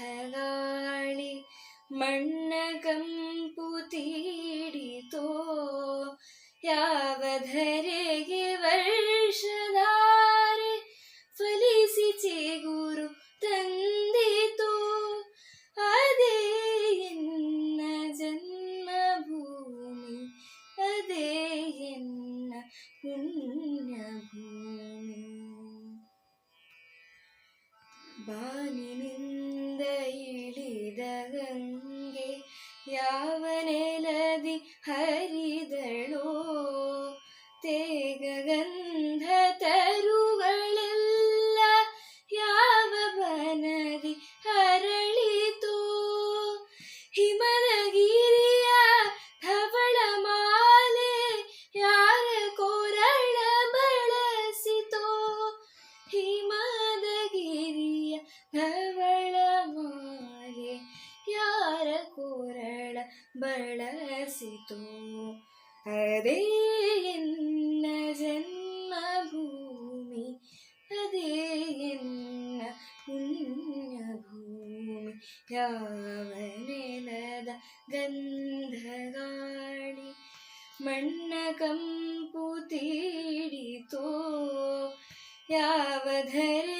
ತೇಗಗಂಧಗಾಳಿ ಮಣ್ಣ ಕಂಪು ತೀಡಿತೋ ಯಾವ ಧರೆಗೆ ವರ್ಷಧಾರೆ ಫಲಿಸಿ ಚಿಗುರು ತಂದಿತೋ ಅದೇ ಎನ್ನ ಜನ್ಮಭೂಮಿ ಅದೇ ಎನ್ನ ಪುಣ್ಯಭೂಮಿ ಬಾನಿನಿಂದ ബാലിനിന്ദയിളിതകങ്കെ യാവനെ ಬಳಸಿತೋ ಅದೇ ಎನ್ನ ಜನ್ಮಭೂಮಿ ಅದೇ ಎನ್ನ ಪುಣ್ಯಭೂಮಿ ಯಾವ ನೆಲದ ಗಂಧಗಾಳಿ ಮಣ್ಣ ಕಂಪು ತೀಡಿತೋ ಯಾವ ಧರೆಗೆ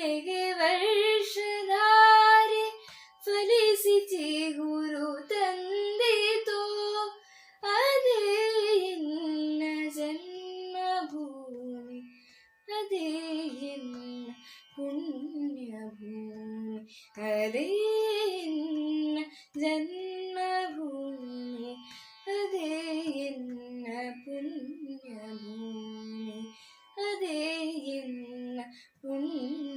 അതേൻ ജന്മഭൂമി അതേ എന്ന പുണ്യഭൂമി അതേ എന്ന പുണ്യ